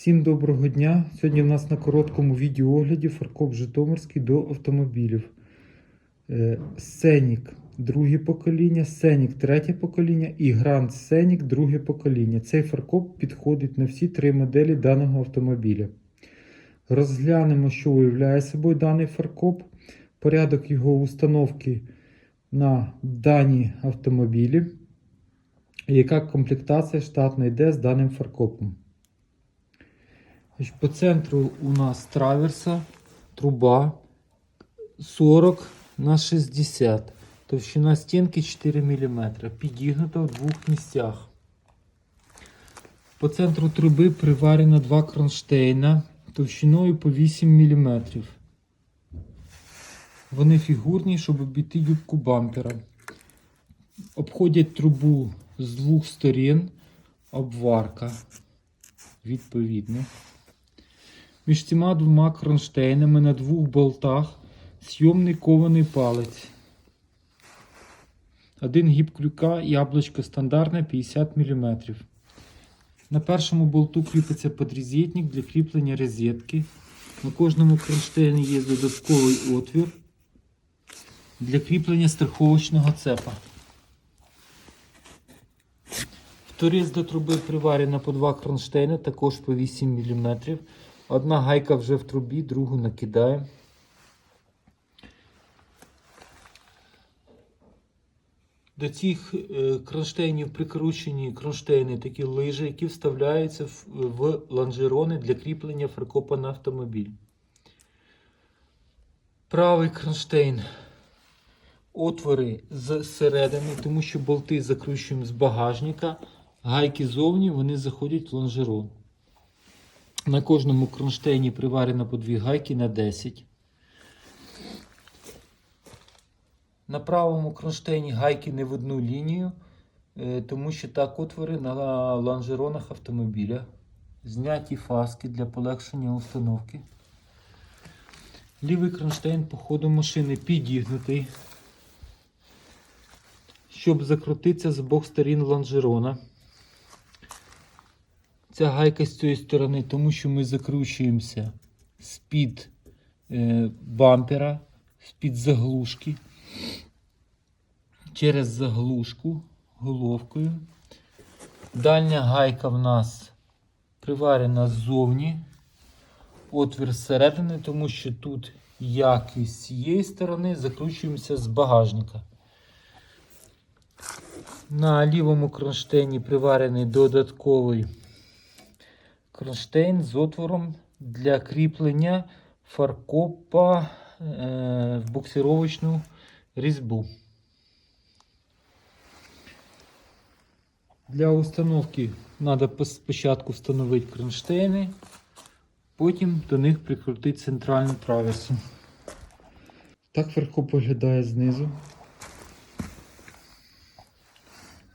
Всім доброго дня! Сьогодні в нас на короткому відеоогляді фаркоп Житомирський до автомобілів. Е, Сенік друге покоління, Сенік третє покоління і Гранд Сенік друге покоління. Цей фаркоп підходить на всі три моделі даного автомобіля. Розглянемо, що уявляє собою даний фаркоп, порядок його установки на дані автомобілі, яка комплектація штатно йде з даним фаркопом. По центру у нас траверса, труба 40 на 60. Товщина стінки 4 мм. Підігнута в двох місцях. По центру труби приварено два кронштейна товщиною по 8 мм. Вони фігурні, щоб обійти юбку бампера. Обходять трубу з двох сторін. Обварка. Відповідно. Між цими двома кронштейнами на двох болтах зйомний кований палець. Один гіб крюка, яблучко стандартне 50 мм. На першому болту кріпиться подрізетник для кріплення розетки. На кожному кронштейні є додатковий отвір для кріплення страховочного цепа. Вторіз до труби приварено по два кронштейни, також по 8 мм. Одна гайка вже в трубі, другу накидає. До цих е, кронштейнів прикручені кронштейни, такі лижі, які вставляються в, лонжерони для кріплення фаркопа на автомобіль. Правий кронштейн. Отвори зсередини, тому що болти закручуємо з багажника. Гайки зовні вони заходять в лонжерон. На кожному кронштейні приварено по дві гайки на 10. На правому кронштейні гайки не в одну лінію, е, тому що так отвори на лонжеронах автомобіля. Зняті фаски для полегшення установки. Лівий кронштейн по ходу машини підігнутий, щоб закрутитися з обох сторін лонжерона. Ця гайка з цієї сторони, тому що ми закручуємося з-під е, бампера, з-під заглушки, через заглушку головкою. Дальня гайка в нас приварена ззовні, отвір зсередини, тому що тут, як і з цієї сторони, закручуємося з багажника. На лівому кронштейні приварений додатковий кронштейн з отвором для кріплення фаркопа е, в буксировочну різьбу. Для установки треба спочатку встановити кронштейни, потім до них прикрутити центральну траверсу. Так фаркоп виглядає знизу.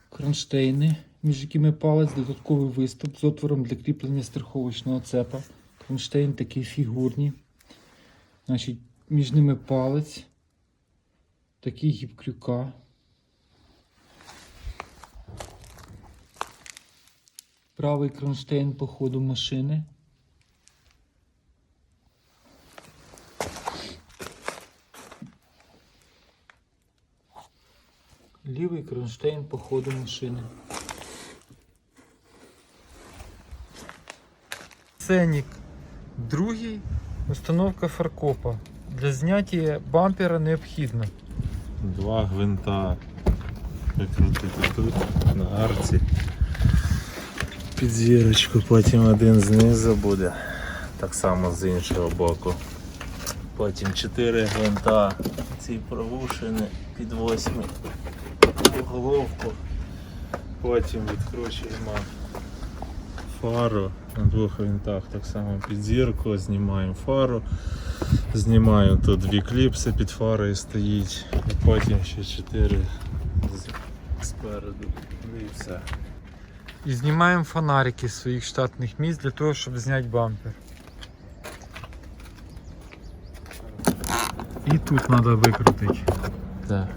Кронштейни, між якими палець, додатковий виступ з отвором для кріплення страховочного цепа. Кронштейн такі фігурні. Значить, між ними палець, такий гіб крюка. Правий кронштейн по ходу машини. Лівий кронштейн по ходу машини. Ценник другий. Установка фаркопа. Для зняття бампера необхідно. Два гвинта викрутити тут на арці. Під зірочку, потім один знизу буде. Так само з іншого боку. Потім чотири гвинта. Ці провушені під восьми головку. Потім відкручуємо фару на двох гвинтах. Так само під зірку, знімаємо фару. Знімаю тут дві кліпси під фарою стоїть. І потім ще чотири спереду. Ну і все. І знімаємо фонарики з своїх штатних місць для того, щоб зняти бампер. І тут треба викрутити. Так.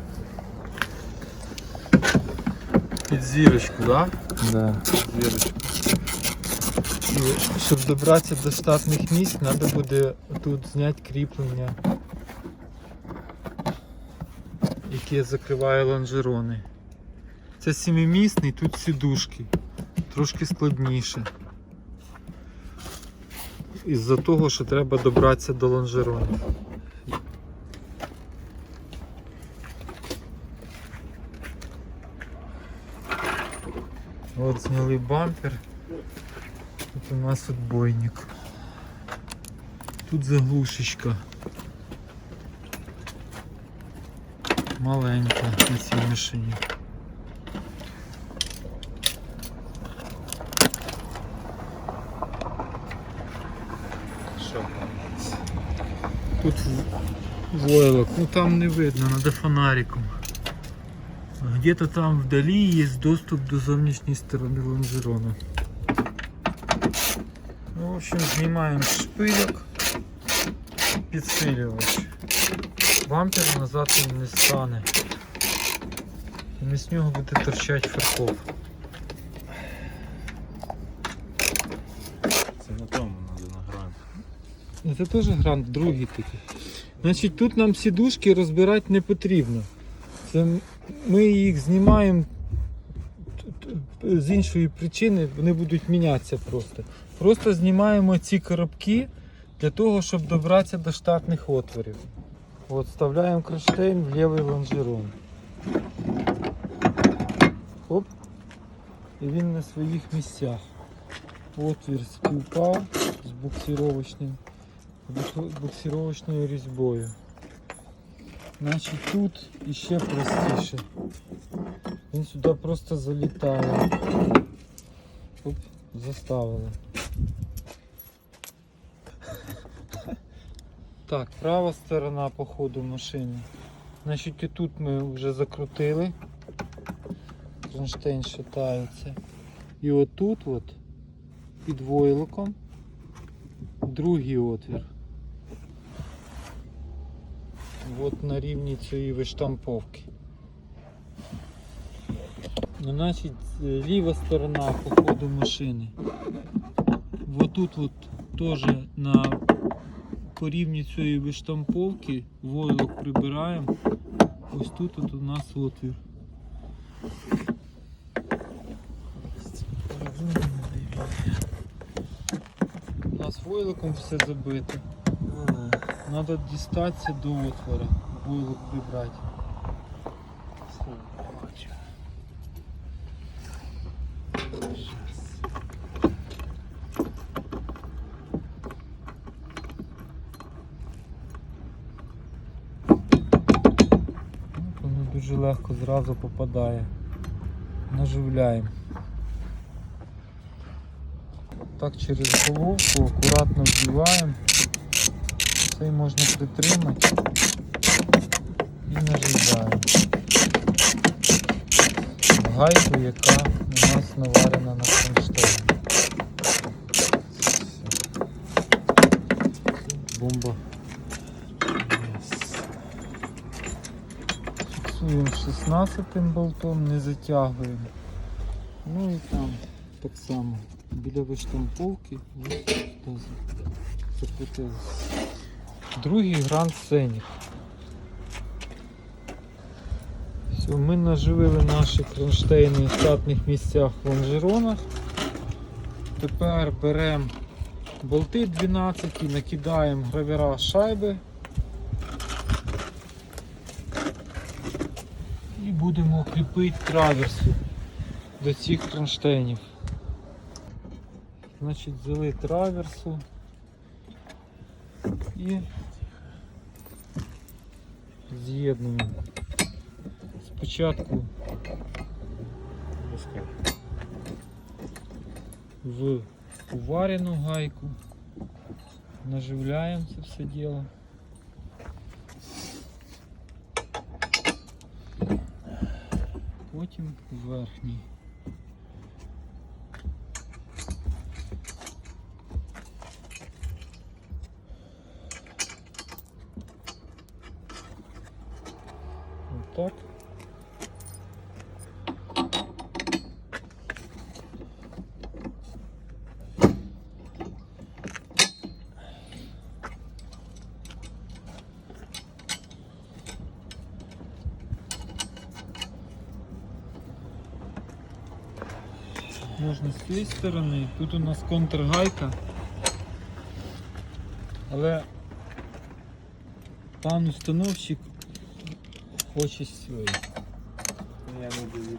Під зірочку, так? Да. Да? Зірочку. І щоб добратися до штатних місць, треба буде тут зняти кріплення, яке закриває лонжерони. Це сімимісний, тут сідушки. Трошки складніше. Із-за того, що треба добратися до лонжеронів. От зняли бампер. У нас отбойник. Тут заглушечка. Маленька на цій машині. Тут войлок, ну там не видно, надо фонариком. Где-то там вдали есть доступ до зовнішньої сторони лонжерона. Ну, в общем, знімаємо шпильок, підсилювач. Бампер назад він не стане. І з нього буде торчати фаркоп. Це на тому треба награти. Ну, Це теж грант, другий такий. Значить, тут нам сідушки розбирати не потрібно. Це ми їх знімаємо з іншої причини, вони будуть мінятися просто. Просто знімаємо ці коробки для того, щоб добратися до штатних отворів. От, вставляємо кронштейн в лівий лонжерон. Оп. І він на своїх місцях. Отвір співпав з буксировочним буксировочною різьбою. Значить тут іще простіше. Він сюди просто залітає. Оп, заставили. Так, права сторона по ходу машини. Значить і тут ми вже закрутили. Кронштейн шатається. І отут от під войлоком другий отвір. От на рівні цієї виштамповки. Ну, значить, ліва сторона по ходу машини. Вот тут от теж на по рівні цієї виштамповки войлок прибираємо. Ось тут от у нас отвір. У нас войлоком все забито. Надо дістатися до отвора, войлок прибрати. От Воно дуже легко зразу попадає. Наживляємо. Так через головку акуратно вбиваємо. Цей можна притримати і наживаємо. Гайку, яка у нас наварена на кронштейні. Бомба. Фіксуємо 16 болтом, не затягуємо. Ну і там так само біля виштамповки ось. Другий гранд сценік. Все, ми наживили наші кронштейни в штатних місцях в лонжеронах. Тепер беремо болти 12 і накидаємо гравіра шайби. Будемо кріпити траверсу до цих кронштейнів. Значить, взяли траверсу і з'єднуємо. Спочатку в уварену гайку, наживляємо це все діло. Потім в верхній. Можна з цієї сторони. Тут у нас контргайка. Але пан установщик хоче з цієї. Я не довірю.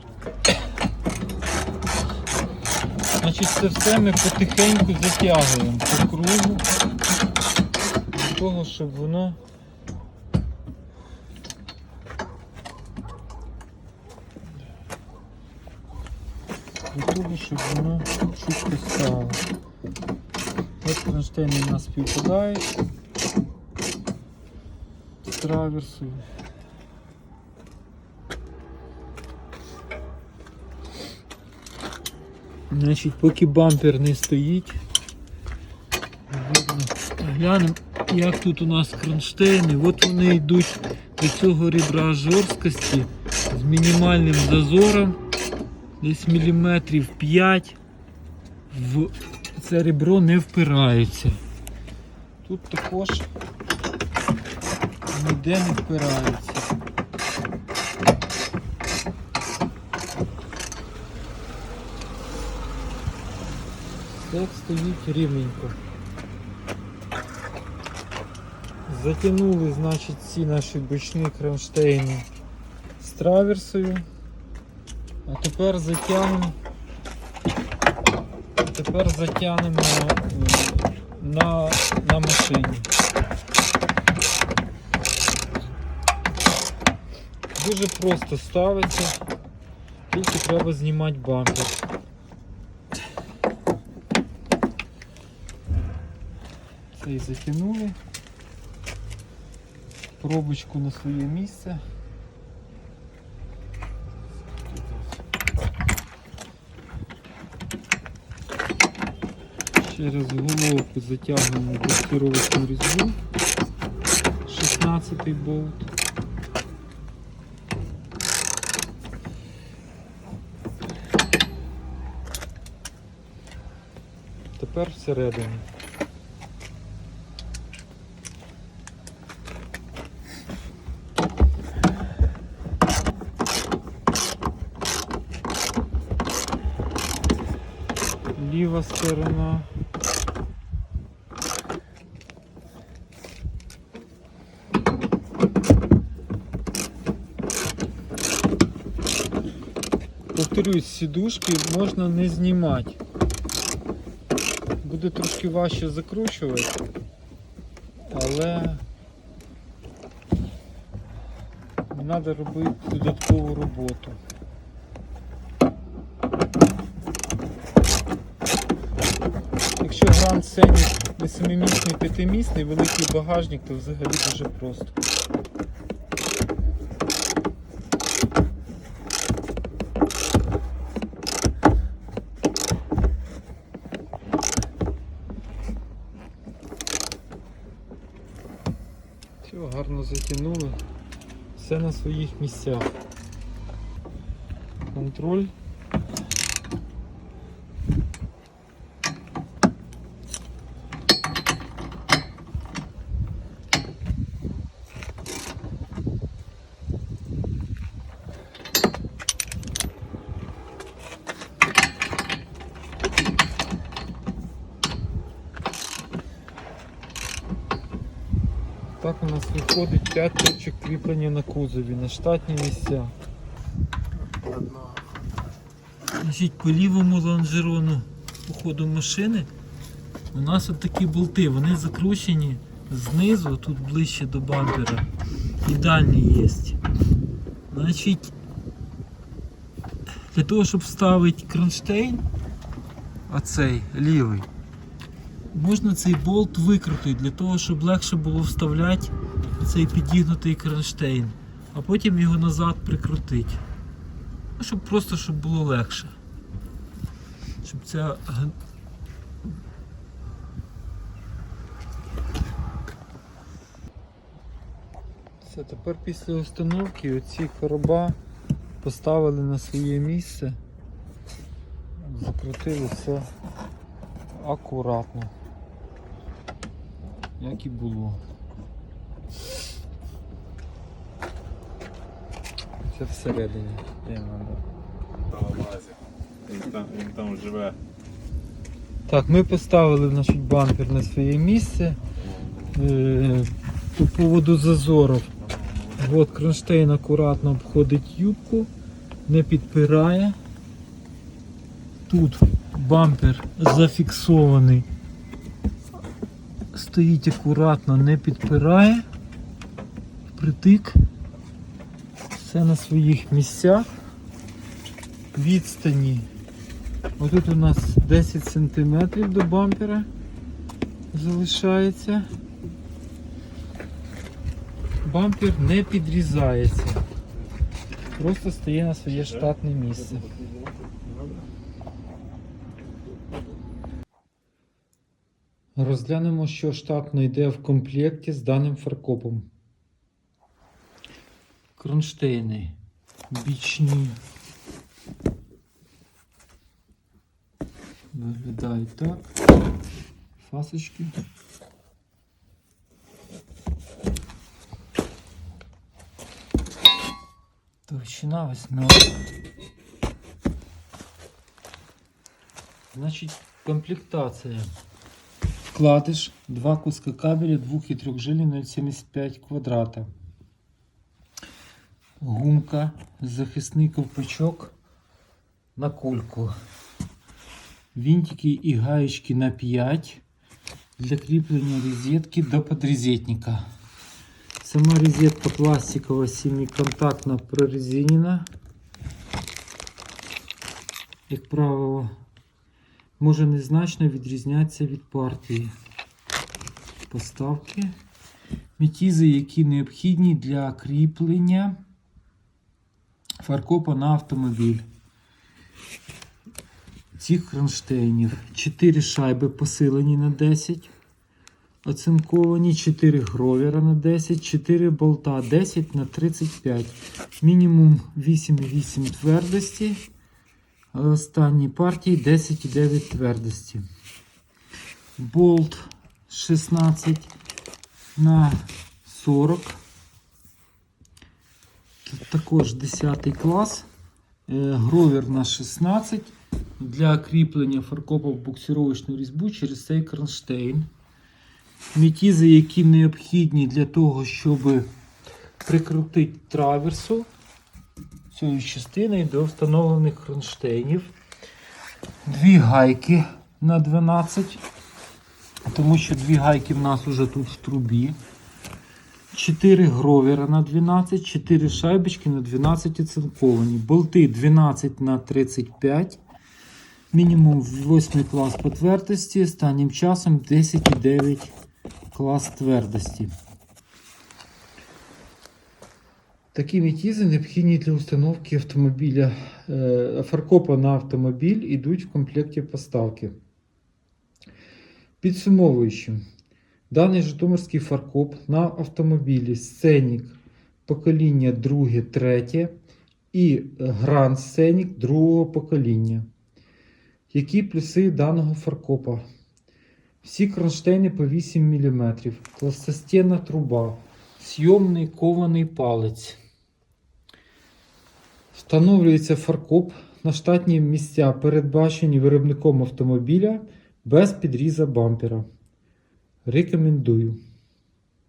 Значить, це все ми потихеньку затягуємо по кругу. Для того, щоб воно для того, щоб воно чітко стало. От кронштейни у нас співпадають з. Значить, поки бампер не стоїть, глянемо, як тут у нас кронштейни. От вони йдуть до цього ребра жорсткості з мінімальним зазором, десь міліметрів 5 в це ребро не впирається. Тут також ніде не впирається. Все стоїть рівненько. Затягнули, значить, ці наші бочні кронштейни з траверсою. А тепер затягнемо. Тепер затягнемо на, на машині. Дуже просто ставиться, тільки треба знімати бампер. Цей затягнули. Пробочку на своє місце. Через головку затягуємо блокировочну різьбу. 16 болт. Тепер всередині. Ліва сторона. Повторюсь, сідушки можна не знімати. Буде трошки важче закручувати, але треба робити додаткову роботу. Якщо Grand Scenic не семимісний, п'ятимісний, великий багажник, то взагалі дуже просто. Все, гарно затягнули. Все на своїх місцях. Контроль. Так у нас виходить 5 точок кріплення на кузові на штатні місця. Значить, по лівому лонжерону по ходу машини у нас от такі болти, вони закручені знизу, тут ближче до бампера. І дальні є. Значить, для того, щоб вставити кронштейн, оцей лівий, можна цей болт викрутити для того, щоб легше було вставляти цей підігнутий кронштейн, а потім його назад прикрутити. Ну, щоб просто щоб було легше. Щоб ця Все, тепер після установки оці короба поставили на своє місце, закрутили все акуратно, як і було. Це всередині. Він там, він там живе. Так, ми поставили значить, бампер на своє місце. Е, по поводу зазорів. От кронштейн акуратно обходить юбку, не підпирає. Тут бампер зафіксований. Стоїть акуратно, не підпирає. Притик. Все на своїх місцях. Відстані Отут у нас 10 см до бампера залишається. Бампер не підрізається. Просто стає на своє штатне місце. Розглянемо, що штатно йде в комплекті з даним фаркопом. Кронштейни бічні. Виглядають так. Фасочки. Товщина восьмерка. Значить, комплектація. Вкладиш, два куска кабеля, двох і трьох жилів 0,75 квадрата. Гумка, захисний ковпачок на кульку. Винтики и гаечки на 5 для крепления розетки до подрезетника. Сама розетка пластикова семиконтактна прорезинена. Як правило, може незначно відрізнятися від партії поставки. Метізи, які необхідні для кріплення фаркопа на автомобіль цих кронштейнів 4 шайби посилені на 10, оцинковані, 4 гровера на 10, 4 болта 10 на 35, мінімум 8,8 твердості, останні партії 10,9 твердості. Болт 16 на 40. Також 10 клас. Е, Гровер на 16 для кріплення фаркопа в буксировочну різьбу через цей кронштейн. Метізи, які необхідні для того, щоб прикрутити траверсу цією частиною до встановлених кронштейнів. Дві гайки на 12, тому що дві гайки в нас вже тут в трубі. 4 гровера на 12, 4 шайбочки на 12 оцинковані. Болти 12 на 35. Мінімум 8 клас по твердості, останнім часом 10,9 клас твердості. Такі метізи необхідні для установки автомобіля е, фаркопа на автомобіль йдуть в комплекті поставки. Підсумовуючи, даний Житомирський фаркоп на автомобілі Сценік покоління 2-3 і Grand Scenic другого покоління. Які плюси даного фаркопа? Всі кронштейни по 8 мм, класостінна труба, зйомний кований палець. Встановлюється фаркоп на штатні місця, передбачені виробником автомобіля без підріза бампера. Рекомендую.